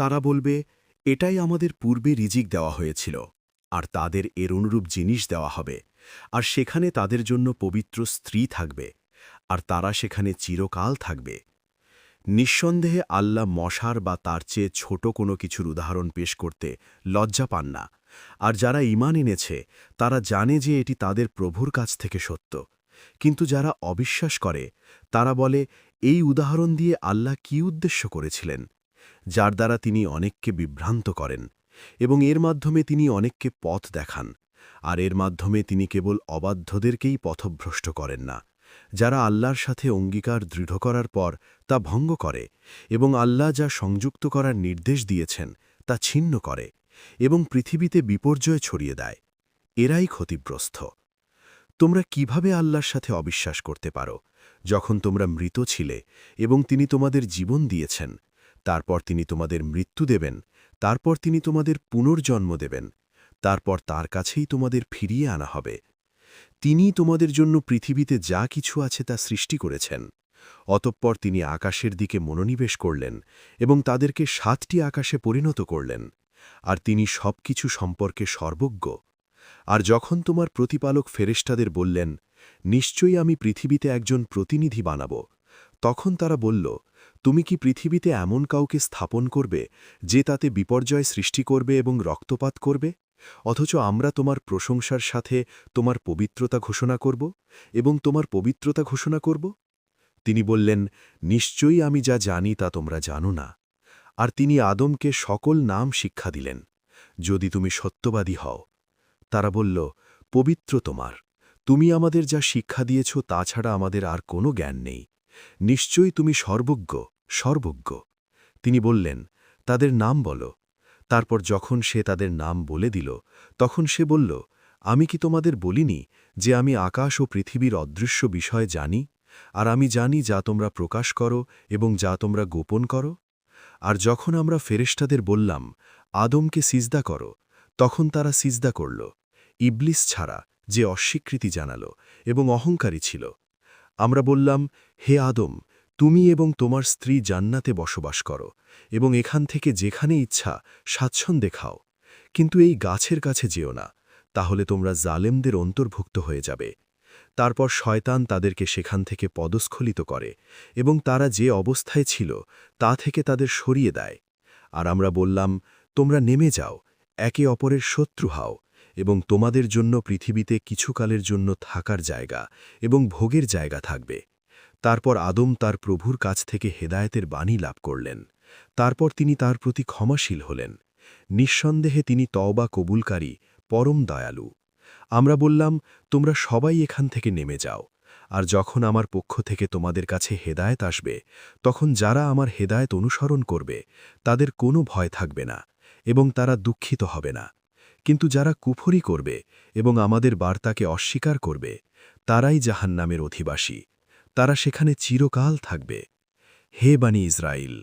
তারা বলবে, এটাই আমাদের পূর্বে রিজিক দেওয়া হয়েছিল, আর তাদের এর অনুরূপ জিনিস দেওয়া হবে, আর সেখানে তাদের জন্য পবিত্র স্ত্রী থাকবে, আর তারা সেখানে চিরকাল থাকবে। নিঃসন্দেহে আল্লাহ মশার বা তার চেয়ে ছোট কোনো কিছুর উদাহরণ পেশ করতে লজ্জা পান না, আর যারা ইমান এনেছে, তারা জানে যে এটি তাদের প্রভুর কাছ থেকে সত্য। কিন্তু যারা অবিশ্বাস করে, তারা বলে, এই উদাহরণ দিয়ে আল্লাহ কি উদ্দেশ্য করেছিলেন? যার দ্বারা তিনি অনেককে বিভ্রান্ত করেন এবং এর মাধ্যমে তিনি অনেককে পথ দেখান, আর এর মাধ্যমে তিনি কেবল অবাধ্যদেরকেই পথভ্রষ্ট করেন না, যারা আল্লাহর সাথে অঙ্গীকার দৃঢ় করার পর তা ভঙ্গ করে এবং আল্লাহ যা সংযুক্ত করার নির্দেশ দিয়েছেন তা ছিন্ন করে এবং পৃথিবীতে বিপর্যয় ছড়িয়ে দেয়। এরাই ক্ষতিগ্রস্ত। তোমরা কীভাবে আল্লাহর সাথে অবিশ্বাস করতে পারো, যখন তোমরা মৃত ছিলে এবং তিনি তোমাদের জীবন দিয়েছেন? তারপর তিনি তোমাদের মৃত্যু দেবেন, তারপর তিনি তোমাদের পুনর্জন্ম দেবেন, তারপর তার কাছেই তোমাদের ফিরিয়ে আনা হবে। তিনি তোমাদের জন্য পৃথিবীতে যা কিছু আছে তা সৃষ্টি করেছেন। অতঃপর তিনি আকাশের দিকে মনোনিবেশ করলেন এবং তাদেরকে সাতটি আকাশে পরিণত করলেন, আর তিনি সব কিছু সম্পর্কে সর্বজ্ঞ। আর যখন তোমার প্রতিপালক ফেরেস্টাদের বললেন, নিশ্চয়ই আমি পৃথিবীতে একজন প্রতিনিধি বানাব তখন তারা বলল, তুমি কি পৃথিবীতে এমন কাউকে স্থাপন করবে যে তাতে বিপর্যয় সৃষ্টি করবে এবং রক্তপাত করবে? অথচ আমরা তোমার প্রশংসার সাথে তোমার পবিত্রতা ঘোষণা করব এবং তোমার পবিত্রতা ঘোষণা করব? তিনি বললেন, নিশ্চয়ই আমি যা জানি তা তোমরা জানো না। আর তিনি আদমকে সকল নাম শিক্ষা দিলেন, যদি তুমি সত্যবাদী হও। তারা বলল, পবিত্র তোমার। তুমি আমাদের যা শিক্ষা দিয়েছ তা ছাড়া আমাদের আর কোনো জ্ঞান নেই। নিশ্চয়ই তুমি সর্বজ্ঞ সর্বজ্ঞ। তিনি বললেন, তাদের নাম বলো। তারপর যখন সে তাদের নাম বলে দিল, তখন সে বলল, আমি কি তোমাদের বলিনি যে আমি আকাশ ও পৃথিবীর অদৃশ্য বিষয় জানি, আর আমি জানি যা তোমরা প্রকাশ করো এবং যা তোমরা গোপন করো? আর যখন আমরা ফেরেস্টাদের বললাম, আদমকে সিজদা করো, তখন তারা সিজদা করল। ইবলিস ছাড়া যে অস্বীকৃতি জানাল এবং অহংকারী ছিল আমরা বললাম, হে আদম, তুমি এবং তোমার স্ত্রী জান্নাতে বসবাস করো এবং এখান থেকে যেখানে ইচ্ছা স্বাচ্ছন্দ্যে খাও। কিন্তু এই গাছের কাছে যেও না, তাহলে তোমরা জালেমদের অন্তর্ভুক্ত হয়ে যাবে। তারপর শয়তান তাদেরকে সেখান থেকে পদস্খলিত করে এবং তারা যে অবস্থায় ছিল, তা থেকে তাদের সরিয়ে দেয়। আর আমরা বললাম, তোমরা নেমে যাও, একে অপরের শত্রু হও এবং তোমাদের জন্য পৃথিবীতে কিছুকালের জন্য থাকার জায়গা এবং ভোগের জায়গা থাকবে। তারপর আদম তার প্রভুর কাছ থেকে হেদায়েতের বাণী লাভ করলেন। তারপর তিনি তার প্রতি ক্ষমাশীল হলেন। নিঃসন্দেহে তিনি তওবা কবুলকারী, পরম দয়ালু। আমরা বললাম, তোমরা সবাই এখান থেকে নেমে যাও। আর যখন আমার পক্ষ থেকে তোমাদের কাছে হেদায়েত আসবে, তখন যারা আমার হেদায়েত অনুসরণ করবে, তাদের কোনো ভয় থাকবে না এবং তারা দুঃখিত হবে না। কিন্তু যারা কুফরি করবে এবং আমাদের বার্তাকে অস্বীকার করবে, তারাই জাহান্নামের অধিবাসী। তারা সেখানে চিরকাল থাকবে। হে বাণী ইসরায়েল